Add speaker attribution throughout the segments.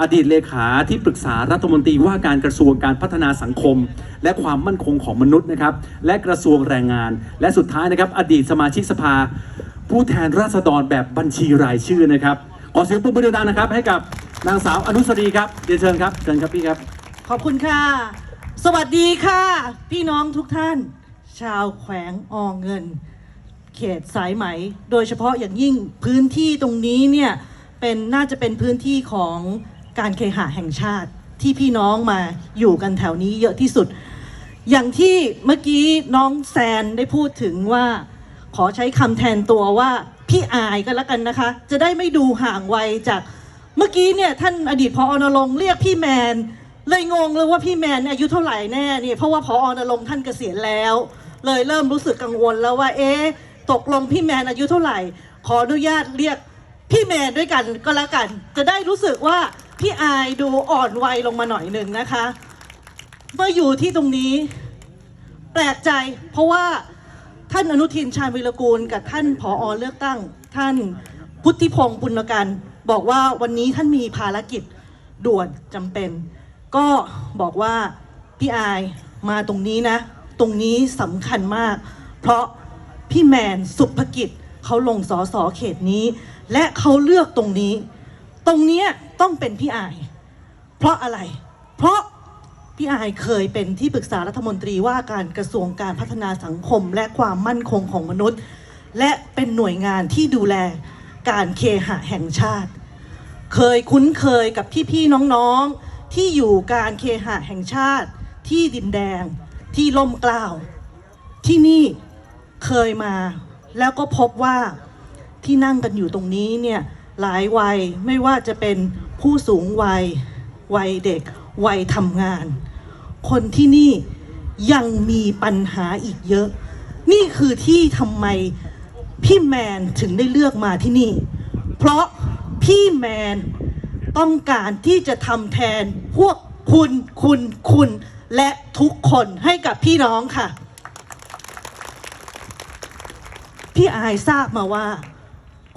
Speaker 1: อดีตเลขาที่ปรึกษารัฐมนตรีว่าการกระทรวงการพัฒนาสังคม และความมั่นคงของมนุษย์นะครับ และกระทรวงแรงงาน และสุดท้ายนะครับ อดีตสมาชิกสภา ผู้แทนราษฎรแบบบัญชีรายชื่อนะครับ ขอเสียงปรบมือดังๆนะครับ ให้กับนางสาวอนุสรีครับเรียนเชิญครับเชิญครับพี่ครับ
Speaker 2: ขอบคุณค่ะ สวัสดีค่ะ พี่น้องทุกท่าน ชาวแขวงอเงิน เขตสายไหม โดยเฉพาะอย่างยิ่งพื้นที่ตรงนี้เนี่ยเป็นน่าจะเป็นพื้นที่ของ การเคหะแห่งชาติที่พี่น้องมาอยู่กันแถวนี้เยอะที่สุด อย่างที่เมื่อกี้น้องแซนได้พูดถึงว่า ขอใช้คำแทนตัวว่าพี่อายก็แล้วกันนะคะ จะได้ไม่ดูห่างวัยจากเมื่อกี้เนี่ยท่านอดีตพออนรงเรียกพี่แมน เลยงงเลยว่าพี่แมนอายุเท่าไหร่แน่เนี่ยเพราะว่าพออนรงท่านเกษียณแล้ว เลยเริ่มรู้สึกกังวลแล้วว่า เอ๊ะตกลงพี่แมนอายุเท่าไหร่ ขออนุญาตเรียกพี่แมนด้วยกันก็แล้วกัน จะได้รู้สึกว่า พี่อายดูอ่อนวัยลงมาหน่อยหนึ่งนะคะ เมื่ออยู่ที่ตรงนี้ แปลกใจ เพราะว่าท่านอนุทินชาญวิรกูล กับท่านผอเลือกตั้ง ท่านพุทธิพงศ์ปุณกันบอกว่าวันนี้ท่านมีภารกิจด่วนจำเป็น ก็บอกว่าพี่อายมาตรงนี้นะ ตรงนี้สำคัญมาก เพราะพี่แมนสุภกิจเขาลงสอสอเขตนี้ และเขาเลือกตรงนี้ ตรงเนี้ย ต้องเป็นพี่อาย เพราะอะไร เพราะพี่อายเคยเป็นที่ปรึกษารัฐมนตรีว่าการกระทรวงการพัฒนาสังคมและความมั่นคงของมนุษย์ และเป็นหน่วยงานที่ดูแลการเคหะแห่งชาติ เคยคุ้นเคยกับพี่ๆน้องๆที่อยู่การเคหะแห่งชาติ ที่ดินแดง ที่ล่มกล้าว ที่นี่เคยมา แล้วก็พบว่าที่นั่งกันอยู่ตรงนี้เนี่ยหลายวัยไม่ว่าจะเป็น ผู้สูงวัย วัยเด็ก วัยทำงาน คนที่นี่ยังมีปัญหาอีกเยอะ นี่คือที่ทำไมพี่แมนถึงได้เลือกมาที่นี่ เพราะพี่แมนต้องการที่จะทำแทนพวกคุณคุณคุณและทุกคนให้กับพี่น้องค่ะ พี่อายทราบมาว่า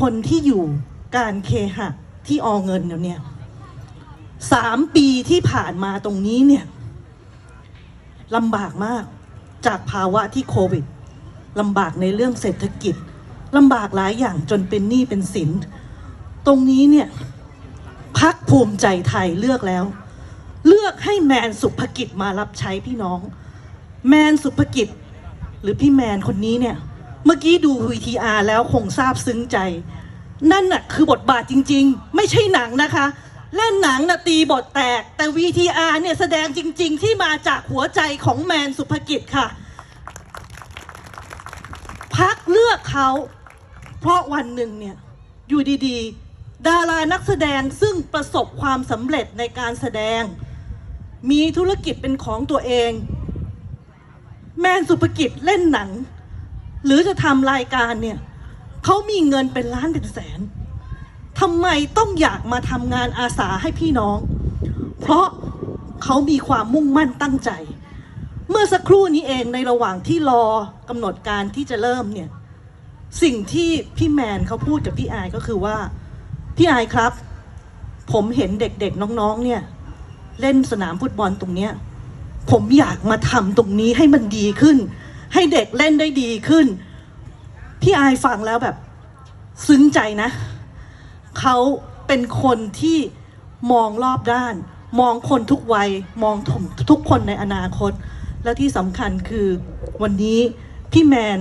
Speaker 2: คนที่อยู่การเคหะที่ออเงินเนี่ย สามปีที่ผ่านมาตรงนี้เนี่ยลำบากมากจากภาวะที่โควิดลำบากในเรื่องเศรษฐกิจลำบากหลายอย่างจนเป็นหนี้เป็นสิน ตรงนี้เนี่ยพักภูมิใจไทยเลือกแล้ว เลือกให้แมนสุภกิจมารับใช้พี่น้อง แมนสุภกิจ หรือพี่แมนคนนี้เนี่ย เมื่อกี้ดู VTR แล้วคงทราบซึ้งใจ นั่นน่ะคือบทบาทจริง ๆ ไม่ใช่หนังนะคะ เล่นหนังนะตีบทแตก แต่ VTR เนี่ยแสดงจริง ๆ ที่มาจากหัวใจของแมนสุภกิจค่ะ พักเลือกเขา เพราะวันหนึ่งเนี่ย อยู่ดีๆ ดารานักแสดงซึ่งประสบความสำเร็จในการแสดง มีธุรกิจเป็นของตัวเอง แมนสุภกิจเล่นหนัง หรือจะทำรายการเนี่ยเขามีเงินเป็นล้านเป็นแสน ทำไมต้องอยากมาทำงานอาสาให้พี่น้อง เพราะเขามีความมุ่งมั่นตั้งใจ เมื่อสักครู่นี้เองในระหว่างที่รอกำหนดการที่จะเริ่มเนี่ย สิ่งที่พี่แมนเขาพูดกับพี่อายก็คือว่า พี่อายครับ ผมเห็นเด็กๆน้องๆ เนี่ย เล่นสนามฟุตบอลตรงเนี้ย ผมอยากมาทำตรงนี้ให้มันดีขึ้น ให้เด็กเล่นได้ดีขึ้น พี่อายฟังแล้วแบบ ซึ้งใจนะ เขาเป็นคนที่มองรอบด้าน มองคนทุกวัย มองทุกคนในอนาคต และที่สำคัญคือวันนี้พี่แมน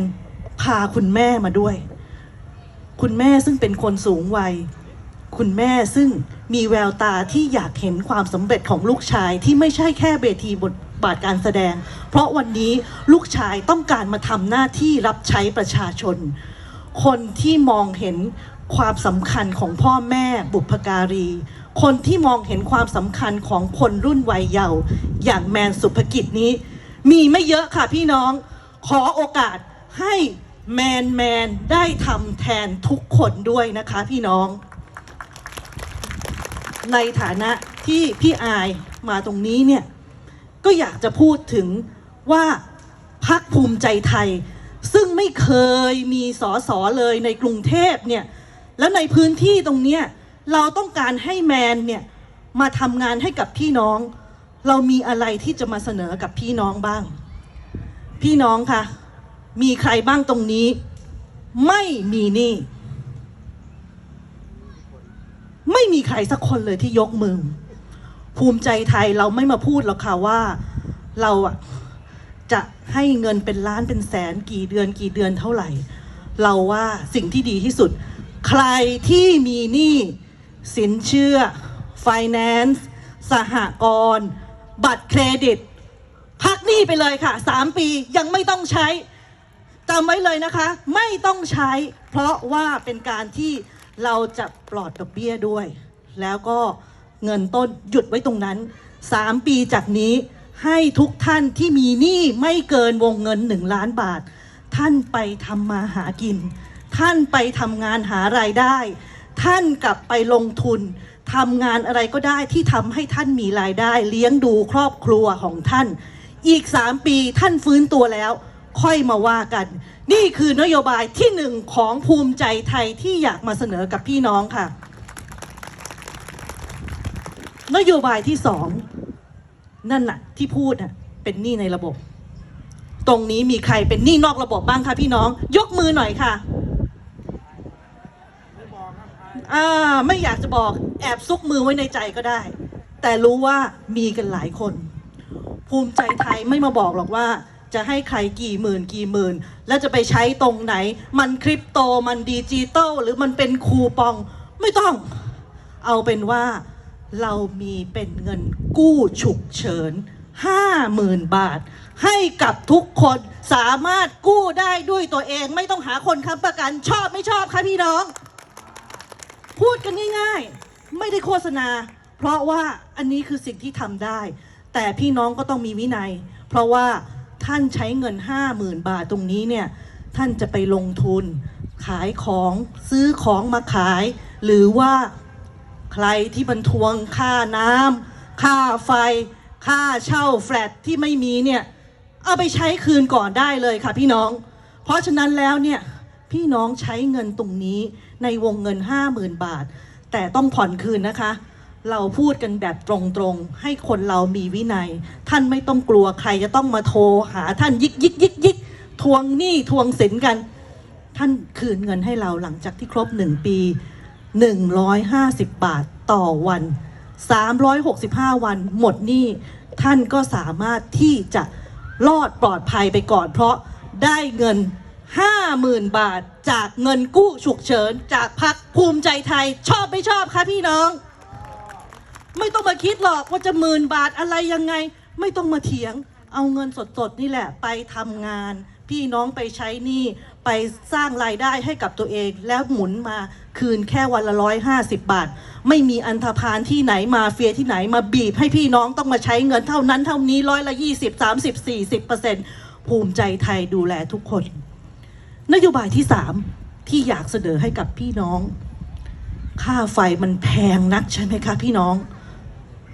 Speaker 2: พาคุณแม่มาด้วย คุณแม่ซึ่งเป็นคนสูงวัย คุณแม่ซึ่งมีแววตาที่อยากเห็นความสำเร็จของลูกชายที่ไม่ใช่แค่เวทีบทบาทการแสดง เพราะวันนี้ลูกชายต้องการมาทำหน้าที่รับใช้ประชาชน คนที่มองเห็น ความสำคัญของพ่อแม่บุพการี คนที่มองเห็นความสำคัญของคนรุ่นวัยเยาว์อย่างแมนสุภกิจนี้ มีไม่เยอะค่ะพี่น้องขอโอกาสให้แมนแมนได้ทำแทนทุกคนด้วยนะคะพี่น้อง ในฐานะที่พี่อายมาตรงนี้เนี่ยก็อยากจะพูดถึงว่าพักภูมิใจไทย ซึ่งไม่เคยมีสอสอเลยในกรุงเทพเนี่ย แล้วในพื้นที่ตรงเนี้ยเราต้องการให้แมนเนี่ยมาทำงานให้กับพี่น้อง เรามีอะไรที่จะมาเสนอกับพี่น้องบ้าง พี่น้องคะมีใครบ้างตรงนี้ ไม่มีหนี้ไม่มีใครสักคนเลยที่ยกมือ ภูมิใจไทยเราไม่มาพูดหรอกค่ะว่าเราอะจะให้เงินเป็นล้านเป็นแสนกี่เดือนกี่เดือนเท่าไหร่ เราว่าสิ่งที่ดีที่สุด ใครที่มีหนี้สินเชื่อ finance สหกรณ์ บัตรเครดิต พักหนี้ไปเลยค่ะ 3 ปียังไม่ต้องใช้จำไว้เลยนะคะ ไม่ต้องใช้ เพราะว่าเป็นการที่เราจะปลอดดอกเบี้ยด้วย แล้วก็เงินต้นหยุดไว้ตรงนั้น 3 ปีจากนี้ให้ทุกท่านที่มีหนี้ไม่เกินวงเงิน 1 ล้านบาท ท่านไปทำมาหากิน ท่านไปทำงานหารายได้ ท่านกลับไปลงทุนทำงานอะไรก็ได้ที่ทำให้ท่านมีรายได้ เลี้ยงดูครอบครัวของท่าน อีก3ปีท่านฟื้นตัวแล้ว ค่อยมาว่ากัน นี่คือนโยบายที่หนึ่งของภูมิใจไทยที่อยากมาเสนอกับพี่น้องค่ะ นโยบายที่สองนั่นน่ะที่พูดน่ะเป็นหนี้ในระบบ ตรงนี้มีใครเป็นหนี้นอกระบบบ้างคะพี่น้อง ยกมือหน่อยค่ะ อ่าไม่อยากจะบอกแอบซุกมือไว้ในใจก็ได้ แต่รู้ว่ามีกันหลายคน ภูมิใจไทยไม่มาบอกหรอกว่า จะให้ใครกี่หมื่นกี่หมื่น แล้วจะไปใช้ตรงไหน มันคริปโตมันดิจิตอลหรือมันเป็นคูปองไม่ต้อง เอาเป็นว่าเรามีเป็นเงินกู้ฉุกเฉิน50,000บาท ให้กับทุกคนสามารถกู้ได้ด้วยตัวเอง ไม่ต้องหาคนค้ำประกันชอบไม่ชอบคะพี่น้อง พูดกันง่ายๆ ไม่ได้โฆษณา เพราะว่าอันนี้คือสิ่งที่ทำได้ แต่พี่น้องก็ต้องมีวินัย เพราะว่าท่านใช้เงิน 50,000 บาทตรงนี้เนี่ย ท่านจะไปลงทุน ขายของซื้อของมาขาย หรือว่าใครที่มันทวงค่าน้ำค่าไฟ ค่าเช่าแฟลตที่ไม่มีเนี่ย เอาไปใช้คืนก่อนได้เลยค่ะพี่น้อง เพราะฉะนั้นแล้วเนี่ย พี่น้องใช้เงินตรงนี้ในวงเงิน 50,000 บาท แต่ต้องผ่อนคืนนะคะ เราพูดกันแบบตรงๆ ให้คนเรามีวินัย ท่านไม่ต้องกลัวใครจะต้องมาโทรหาท่านยิกยิกยิกยิกทวงหนี้ทวงสินกัน ท่านคืนเงินให้เราหลังจากที่ครบ1ปี 150 บาทต่อวัน 365 วันหมดหนี้ท่านก็สามารถที่จะรอดปลอดภัยไปก่อนเพราะได้เงิน 50,000 บาท จากเงินกู้ฉุกเฉิน จากพักภูมิใจไทย ชอบไม่ชอบคะพี่น้อง ไม่ต้องมาคิดหรอกว่าจะหมื่นบาทอะไรยังไง ไม่ต้องมาเถียง เอาเงินสดๆนี่แหละ ไปทำงาน พี่น้องไปใช้หนี้ไปสร้างรายได้ให้กับตัวเอง แล้วหมุนมาคืนแค่วันละร้อยห้าสิบบาท ไม่มีอันธพาลที่ไหนมาเฟียที่ไหนมาบีบให้พี่น้องต้องมาใช้เงินเท่านั้นเท่านี้ร้อยละยี่สิบสามสิบสี่สิบเปอร์เซ็นต์ภูมิใจไทยดูแลทุกคน นโยบายที่สามที่อยากเสนอให้กับพี่น้อง ค่าไฟมันแพงนักใช่ไหมคะพี่น้อง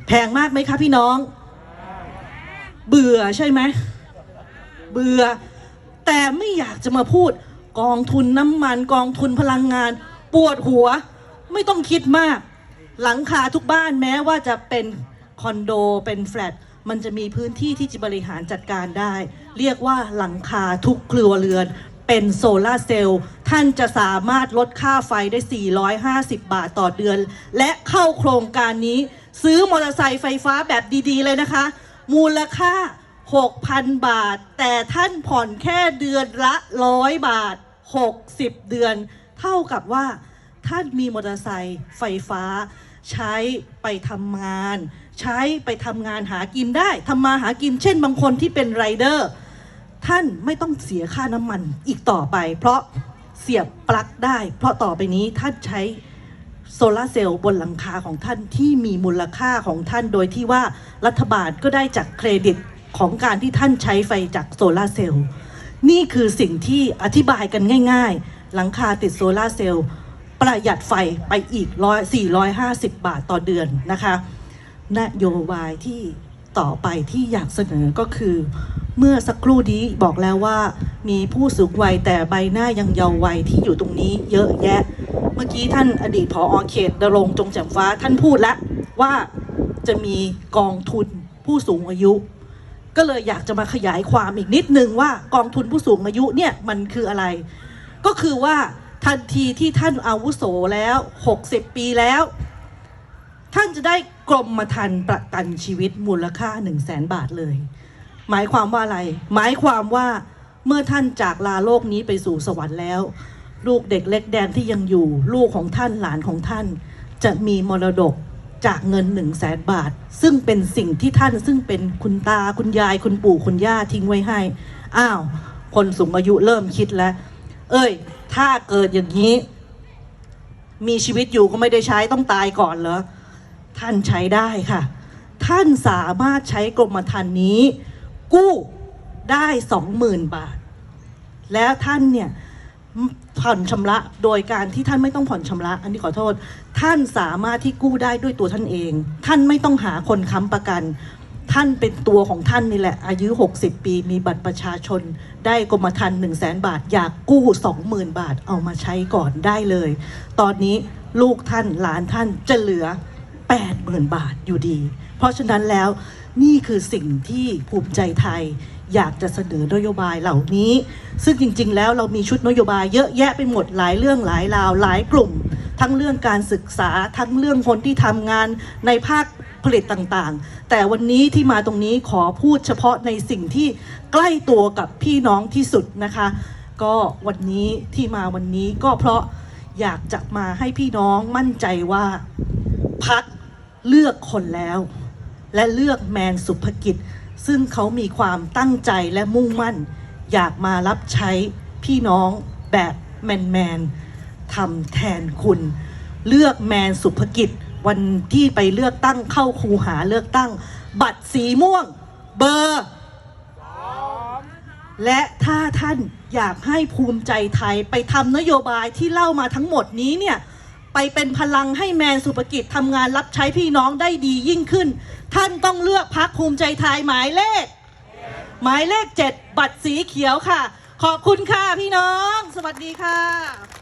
Speaker 2: แพงมากไหมคะพี่น้อง เบื่อใช่ไหมเบื่อ แต่ไม่อยากจะมาพูดกองทุนน้ำมันกองทุนพลังงาน ปวดหัว ไม่ต้องคิดมาก หลังคาทุกบ้านแม้ว่าจะเป็นคอนโดเป็นแฟลตมันจะมีพื้นที่ที่จะบริหารจัดการได้ เรียกว่าหลังคาทุกครัวเรือน เป็นโซลาร์เซลล์ท่านจะสามารถลดค่าไฟได้ 450 บาทต่อเดือน และเข้าโครงการนี้ซื้อมอเตอร์ไซค์ไฟฟ้าแบบดีๆ เลยนะคะ มูลค่า 6,000 บาท แต่ท่านผ่อนแค่เดือนละ 100 บาท 60 เดือน เท่ากับว่าท่านมีมอเตอร์ไซค์ไฟฟ้า ใช้ไปทำงาน ใช้ไปทำงานหากินได้ทำมาหากินเช่นบางคนที่เป็นไรเดอร์ ท่านไม่ต้องเสียค่าน้ำมันอีกต่อไป เพราะเสียบปลั๊กได้ เพราะต่อไปนี้ท่านใช้โซลาเซลล์บนหลังคาของท่านที่มีมูลค่าของท่านโดยที่ว่ารัฐบาลก็ได้จากเครดิตของการที่ท่านใช้ไฟจากโซลาเซลล์นี่คือสิ่งที่อธิบายกันง่าย ๆ หลังคาติดโซลาเซลล์ประหยัดไฟไปอีกร้อย450 บาทต่อเดือนนะคะ นโยบายที่ ต่อไปที่อยากเสนอก็คือ เมื่อสักครู่นี้บอกแล้วว่ามีผู้สูงวัยแต่ใบหน้ายังเยาว์วัยที่อยู่ตรงนี้เยอะแยะ เมื่อกี้ท่านอดีตผออเขตดรงจงแจ่มฟ้าท่านพูดแล้วว่าจะมีกองทุนผู้สูงอายุ ก็เลยอยากจะมาขยายความอีกนิดนึงว่ากองทุนผู้สูงอายุเนี่ยมันคืออะไร ก็คือว่าทันทีที่ท่านอาวุโสแล้ว 60 ปีแล้ว ท่านจะได้ กรมธรรม์ประกันชีวิตมูลค่า1 0 0 0 0แสนบาทเลย หมายความว่าอะไร หมายความว่าเมื่อท่านจากลาโลกนี้ไปสู่สวรรค์แล้ว ลูกเด็กเล็กแดงที่ยังอยู่ ลูกของท่านหลานของท่าน จะมีมรดกจากเงิน1นึ่งแสนบาท ซึ่งเป็นสิ่งที่ท่านซึ่งเป็นคุณตาคุณยายคุณปู่คุณย่าทิ้งไว้ให้ อ้าว คนสูงอายุเริ่มคิดแล้ว เอ้ย ถ้าเกิดอย่างนี้ มีชีวิตอยู่ก็ไม่ได้ใช้ต้องตายก่อนเหรอ ท่านใช้ได้ค่ะ ท่านสามารถใช้กรมธรรม์นี้ กู้ได้สองหมื่นบาท แล้วท่านเนี่ยผ่อนชำระโดยการที่ท่านไม่ต้องผ่อนชำระ อันนี้ขอโทษ ท่านสามารถที่กู้ได้ด้วยตัวท่านเอง ท่านไม่ต้องหาคนค้ำประกัน ท่านเป็นตัวของท่านนี่แหละ อายุ 60 ปี มีบัตรประชาชน ได้กรมธรรม์1 0 0 0 0แบาท อยากกู้ 20,000 บาทเอามาใช้ก่อนได้เลย ตอนนี้ลูกท่านหลานท่านจะเหลือ 80,000 บาทอยู่ดี เพราะฉะนั้นแล้วนี่คือสิ่งที่ภูมิใจไทยอยากจะเสนอนโยบายเหล่านี้ ซึ่งจริง ๆ แล้วเรามีชุดนโยบายเยอะแยะไปหมดหลายเรื่องหลายราวหลายกลุ่ม ทั้งเรื่องการศึกษาทั้งเรื่องคนที่ทำงานในภาคผลิตต่างๆ แต่วันนี้ที่มาตรงนี้ขอพูดเฉพาะในสิ่งที่ใกล้ตัวกับพี่น้องที่สุดนะคะ ก็วันนี้ที่มาวันนี้ก็เพราะอยากจะมาให้พี่น้องมั่นใจว่าพัก เลือกคนแล้ว และเลือกแมนสุภกิจ ซึ่งเขามีความตั้งใจและมุ่งมั่น อยากมารับใช้พี่น้องแบบแมนแมนทำแทนคุณ เลือกแมนสุภกิจ วันที่ไปเลือกตั้งเข้าคูหาเลือกตั้ง บัตรสีม่วง เบอร์และถ้าท่านอยากให้ภูมิใจไทยไปทำนโยบายที่เล่ามาทั้งหมดนี้เนี่ย ไปเป็นพลังให้แมนสุภกิจทำงานรับใช้พี่น้องได้ดียิ่งขึ้น ท่านต้องเลือกพักภูมิใจไทยหมายเลข หมายเลขเจ็ดบัตรสีเขียวค่ะ ขอบคุณค่ะพี่น้อง สวัสดีค่ะ